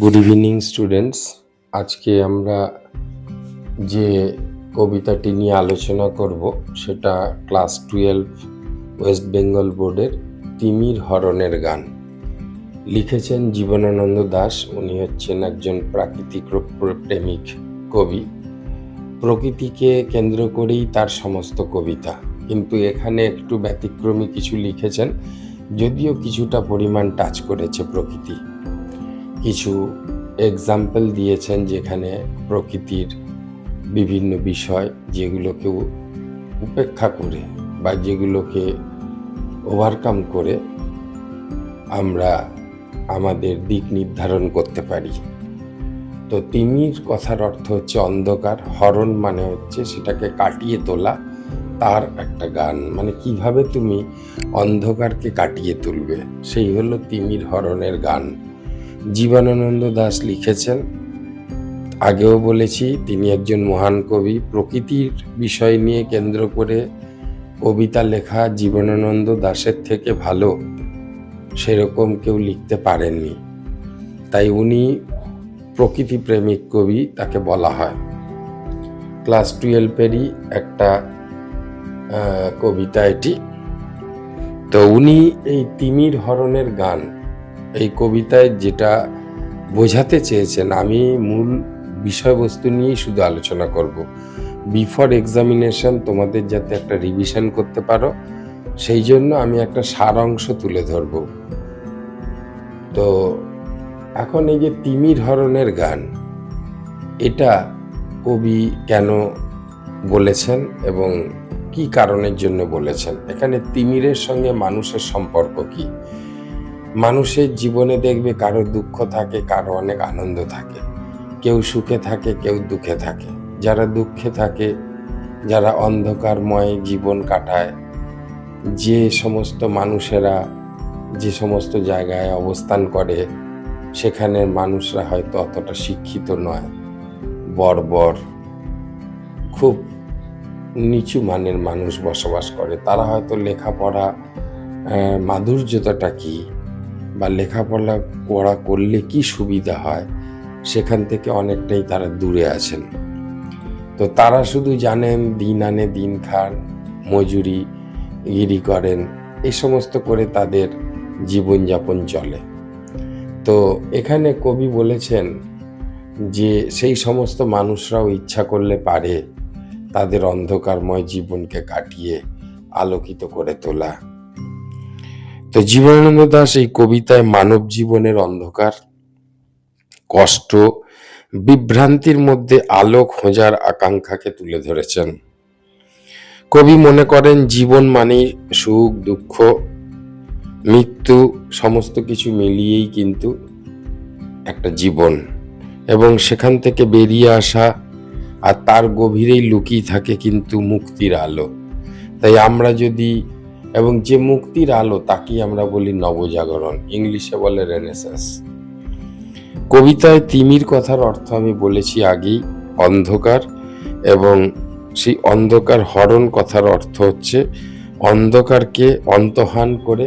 Good evening students আজকে আমরা যে কবিতাটি নিয়ে আলোচনা করব, সেটা ক্লাস টুয়েলভ ওয়েস্ট বেঙ্গল বোর্ডের তিমির হরণের গান। লিখেছেন জীবনানন্দ দাস। উনি হচ্ছেন একজন প্রাকৃতিক প্রেমিক কবি। প্রকৃতিকে কেন্দ্র করেই তার সমস্ত কবিতা। কিন্তু এখানে একটু ব্যতিক্রমী কিছু লিখেছেন, যদিও কিছুটা পরিমাণ টাচ করেছে প্রকৃতি। কিছু এক্সাম্পল দিয়েছেন যেখানে প্রকৃতির বিভিন্ন বিষয় যেগুলোকে উপেক্ষা করে বা যেগুলোকে ওভারকাম করে আমরা আমাদের দিক নির্ধারণ করতে পারি। তো তিমির কথার অর্থ হচ্ছে অন্ধকার, হরণ মানে হচ্ছে সেটাকে কাটিয়ে তোলা, তার একটা গান। মানে কীভাবে তুমি অন্ধকারকে কাটিয়ে তুলবে? সেই হলো তিমির হরণের গান। জীবনানন্দ দাস লিখেছেন। আগেও বলেছি, তিনি একজন মহান কবি। প্রকৃতির বিষয় নিয়ে কেন্দ্র করে কবিতা লেখা জীবনানন্দ দাসের থেকে ভালো সেরকম কেউ লিখতে পারেননি। তাই উনি প্রকৃতি প্রেমিক কবি তাকে বলা হয়। ক্লাস টুয়েলভেরই একটা কবিতা এটি। তো উনি এই তিমির হরণের গান এই কবিতায় যেটা বোঝাতে চেয়েছেন, আমি মূল বিষয়বস্তু নিয়েই শুধু আলোচনা করব। বিফোর এক্সামিনেশন তোমাদের যাতে একটা রিভিশন করতে পারো, সেই জন্য আমি একটা সারাংশ তুলে ধরব। তো এখন এই যে তিমির হরণের গান, এটা কবি কেন বলেছেন এবং কি কারণের জন্য বলেছেন? এখানে তিমিরের সঙ্গে মানুষের সম্পর্ক কি? মানুষের জীবনে দেখবে কারও দুঃখ থাকে, কারও অনেক আনন্দ থাকে। কেউ সুখে থাকে, কেউ দুঃখে থাকে। যারা দুঃখে থাকে, যারা অন্ধকারময় জীবন কাটায়, যে সমস্ত মানুষেরা যে সমস্ত জায়গায় অবস্থান করে, সেখানের মানুষরা হয়তো অতটা শিক্ষিত নয়। বর্বর, খুব নিচু মানের মানুষ বসবাস করে। তারা হয়তো লেখাপড়া মাধুর্যতাটা কি? বা লেখাপড়া পড়া করলে কি সুবিধা হয়? সেখান থেকে অনেকটাই তারা দূরে আছেন। তো তারা শুধু জানেন, দিন আনে, দিন খান, মজুরি গিরি করেন এই সমস্ত করে তাদের জীবনযাপন চলে। তো এখানে কবি বলেছেন যে, সেই সমস্ত মানুষরাও ইচ্ছা করলে পারে তাদের অন্ধকারময় জীবনকে কাটিয়ে আলোকিত করে তোলা। তো জীবনানন্দ দাস এই কবিতায় মানব জীবনের অন্ধকার, কষ্ট, বিভ্রান্তির মধ্যে আলো খোঁজার আকাঙ্ক্ষাকে তুলে ধরেছেন। কবি মনে করেন, জীবন মানে সুখ, দুঃখ, মৃত্যু, সমস্ত কিছু মিলিয়েই কিন্তু একটা জীবন। এবং সেখান থেকে বেরিয়ে আসা আর তার গভীরেই লুকিয়ে থাকে কিন্তু মুক্তির আলো। তাই আমরা যদি এবং যে মুক্তির আলো তাকেই আমরা বলি নবজাগরণ, ইংলিশে বলে রেনেসাস কবিতায় তিমির কথার অর্থ আমি বলেছি আগেই, অন্ধকার এবং সেই অন্ধকার হরণ কথার অর্থ হচ্ছে, অন্ধকারকে অন্তহান করে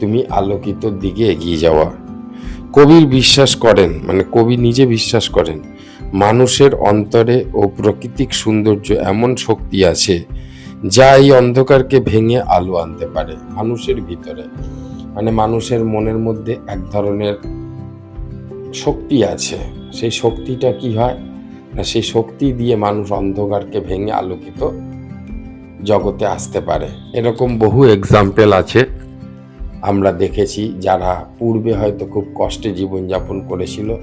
তুমি আলোকিত দিকে এগিয়ে যাওয়া। কবির বিশ্বাস করেন মানে কবি নিজে বিশ্বাস করেন, মানুষের অন্তরে ও প্রাকৃতিক সৌন্দর্য এমন শক্তি আছে যা এই অন্ধকারকে ভেঙে আলো আনতে পারে মানুষের ভিতরে। মানে মানুষের মনের মধ্যে এক ধরনের শক্তি আছে। সেই শক্তিটা কি হয়? না, সেই শক্তি দিয়ে মানুষ অন্ধকারকে ভেঙে আলোকিত জগতে আসতে পারে। এরকম বহু এক্সাম্পল আছে। আমরা দেখেছি যারা পূর্বে হয়তো খুব কষ্টে জীবনযাপন করেছিল,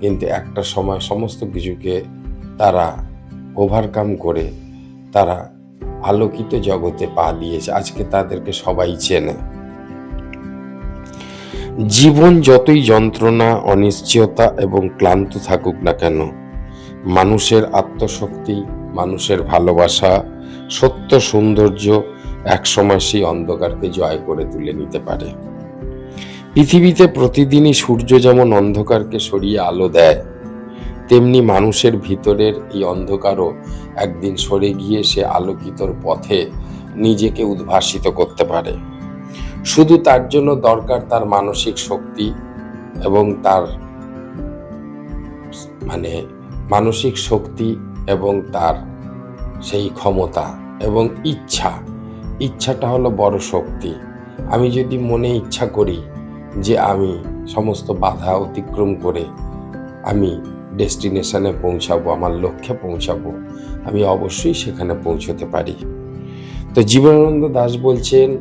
কিন্তু একটা সময় সমস্ত কিছুকে তারা ওভারকাম করে, তারা আলোকিত জগতে পা দিয়েছে। আজকে তাদেরকে সবাই চেনে। জীবন যতই যন্ত্রণা, অনিশ্চয়তা এবং ক্লান্ত থাকুক না কেন, মানুষের আত্মশক্তি, মানুষের ভালোবাসা, সত্য সৌন্দর্য একসময় সেই অন্ধকারকে জয় করে তুলে নিতে পারে। পৃথিবীতে প্রতিদিনই সূর্য যেমন অন্ধকারকে সরিয়ে আলো দেয় তেমনি মানুষের ভিতরের এই অন্ধকারও একদিন সরে গিয়ে সে আলোকিতর পথে নিজেকে উদ্ভাসিত করতে পারে। শুধু তার জন্য দরকার তার মানসিক শক্তি এবং তার মানে মানসিক শক্তি এবং তার সেই ক্ষমতা এবং ইচ্ছা। ইচ্ছাটা হলো বড় শক্তি। আমি যদি মনে ইচ্ছা করি যে আমি সমস্ত বাধা অতিক্রম করে আমি ডেস্টিনেশনে পৌঁছাবো, আমার লক্ষ্যে পৌঁছাবো, আমি অবশ্যই সেখানে পৌঁছতে পারি। তো জীবনানন্দ দাস বলছেন,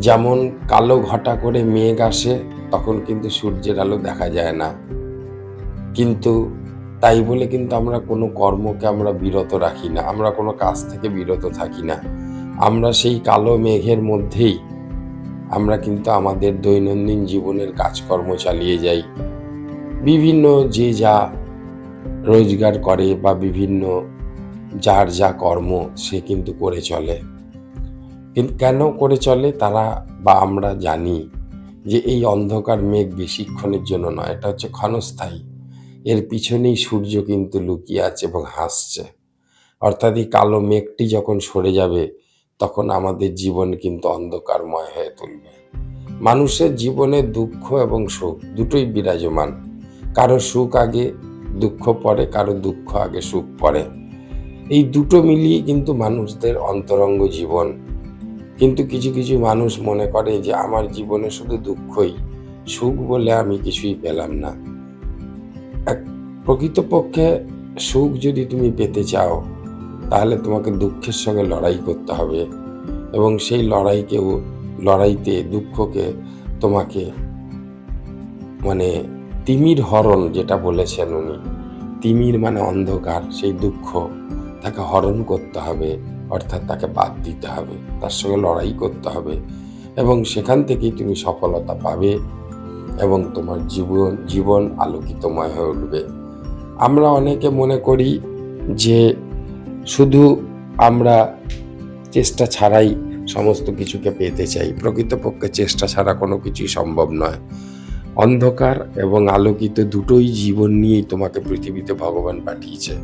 যেমন কালো ঘটা করে মেঘ আসে, তখন কিন্তু সূর্যের আলো দেখা যায় না। কিন্তু তাই বলে কিন্তু আমরা কোনো কর্মকে আমরা বিরত রাখি না, আমরা কোনো কাজ থেকে বিরত থাকি না। আমরা সেই কালো মেঘের মধ্যেই আমরা কিন্তু আমাদের দৈনন্দিন জীবনের কাজকর্ম চালিয়ে যাই। বিভিন্ন যে যা রোজগার করে বা বিভিন্ন যার যা কর্ম সে কিন্তু করে চলে। কিন্তু কেন করে চলে তারা বা আমরা জানি যে এই অন্ধকার মেঘ বেশিক্ষণের জন্য নয়, এটা হচ্ছে ক্ষণস্থায়ী। এর পিছনেই সূর্য কিন্তু লুকিয়ে আছে এবং হাসছে। অর্থাৎ এই কালো মেঘটি যখন সরে যাবে, তখন আমাদের জীবন কিন্তু অন্ধকারময় হয়ে তুলবে। মানুষের জীবনে দুঃখ এবং সুখ দুটোই বিরাজমান। কারও সুখ আগে, দুঃখ পরে কারও দুঃখ আগে, সুখ পরে। এই দুটো মিলিয়ে কিন্তু মানুষদের অন্তরঙ্গ জীবন। কিন্তু কিছু কিছু মানুষ মনে করে যে, আমার জীবনে শুধু দুঃখই। সুখ বলে আমি কিছুই পেলাম না। এক প্রকৃতপক্ষে সুখ যদি তুমি পেতে চাও, তাহলে তোমাকে দুঃখের সঙ্গে লড়াই করতে হবে। এবং সেই লড়াইকেও, লড়াইতে, দুঃখকে তোমাকে মানে তিমির হরণ যেটা বলেছেন উনি, তিমির মানে অন্ধকার, সেই দুঃখ। তাকে হরণ করতে হবে, অর্থাৎ তাকে বাদ দিতে হবে, তার সঙ্গে লড়াই করতে হবে। এবং সেখান থেকেই তুমি সফলতা পাবে এবং তোমার জীবন জীবন আলোকিতময় হয়ে উঠবে। আমরা অনেকে মনে করি যে শুধু আমরা চেষ্টা ছাড়াই সমস্ত কিছুকে পেতে চাই, প্রকৃতপক্ষে চেষ্টা ছাড়া কোনো কিছুই সম্ভব নয়। অন্ধকার এবং আলোকিত দুটোই জীবন নিয়েই তোমাকে পৃথিবীতে ভগবান পাঠিয়েছে।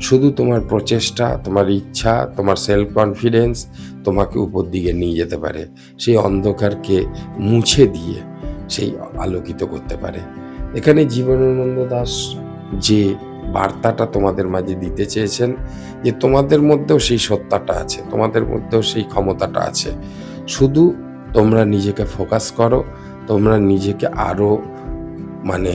শুধু তোমার প্রচেষ্টা, তোমার ইচ্ছা, তোমার সেলফ কনফিডেন্স তোমাকে উপর দিকে নিয়ে যেতে পারে। সেই অন্ধকারকে মুছে দিয়ে সেই আলোকিত করতে পারে। এখানে জীবনানন্দ দাস যে বার্তাটা তোমাদের মাঝে দিতে চেয়েছেন, যে তোমাদের মধ্যেও সেই সত্তাটা আছে, তোমাদের মধ্যেও সেই ক্ষমতাটা আছে। শুধু তোমরা নিজেকে ফোকাস করো তোমরা নিজেকে আরও মানে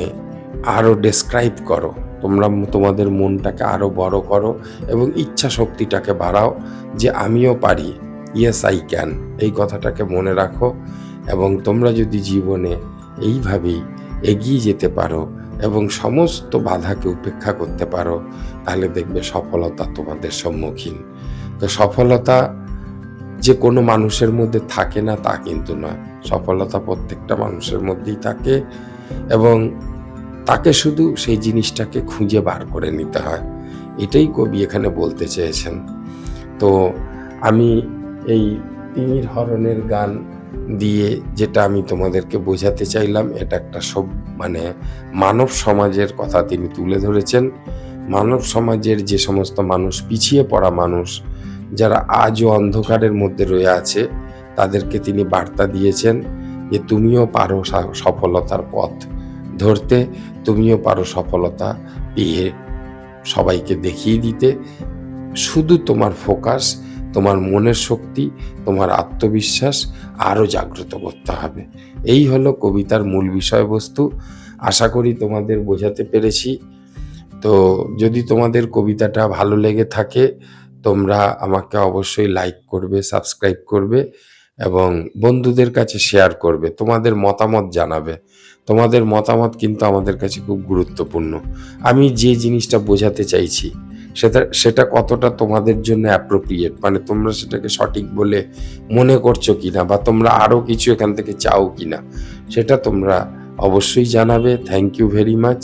আরও ডেসক্রাইব করো। তোমরা তোমাদের মনটাকে আরও বড় করো এবং ইচ্ছা শক্তিটাকে বাড়াও যে আমিও পারি। ইয়েস আই ক্যান এই কথাটাকে মনে রাখো এবং তোমরা যদি জীবনে এইভাবেই এগিয়ে যেতে পারো এবং সমস্ত বাধাকে উপেক্ষা করতে পারো, তাহলে দেখবে সফলতা তোমাদের সম্মুখীন। তো সফলতা যে কোনো মানুষের মধ্যে থাকে না, তা কিন্তু নয়। সফলতা প্রত্যেকটা মানুষের মধ্যেই থাকে এবং তাকে শুধু সেই জিনিসটাকে খুঁজে বার করে নিতে হয়। এটাই কবি এখানে বলতে চেয়েছেন। তো আমি এই তিমির হরনের গান দিয়ে যেটা আমি তোমাদেরকে বোঝাতে চাইলাম, এটা একটা সব মানে মানব সমাজের কথা তিনি তুলে ধরেছেন। মানব সমাজের যে সমস্ত মানুষ, পিছিয়ে পড়া মানুষ যারা আজও অন্ধকারের মধ্যে রয়ে আছে, তাদেরকে তিনি বার্তা দিয়েছেন যে তুমিও পারো সফলতার পথ। ধরতে তুমিও পারো সফলতা পেয়ে সবাইকে দেখিয়ে দিতে। শুধু তোমার ফোকাস, তোমার মনের শক্তি, তোমার আত্মবিশ্বাস আরও জাগ্রত করতে হবে। এই হলো কবিতার মূল বিষয়বস্তু। আশা করি তোমাদের বোঝাতে পেরেছি। তো যদি তোমাদের কবিতাটা ভালো লেগে থাকে তোমরা আমাকে অবশ্যই লাইক করবে সাবস্ক্রাইব করবে এবং বন্ধুদের কাছে শেয়ার করবে। তোমাদের মতামত জানাবে। তোমাদের মতামত কিন্তু আমাদের কাছে খুব গুরুত্বপূর্ণ। আমি যে জিনিসটা বোঝাতে চাইছি, সেটা সেটা কতটা তোমাদের জন্য অ্যাপ্রোপ্রিয়েট মানে তোমরা সেটাকে সঠিক বলে মনে করছ কি না বা তোমরা আরও কিছু এখান থেকে চাও কিনা, সেটা তোমরা অবশ্যই জানাবে। Thank you very much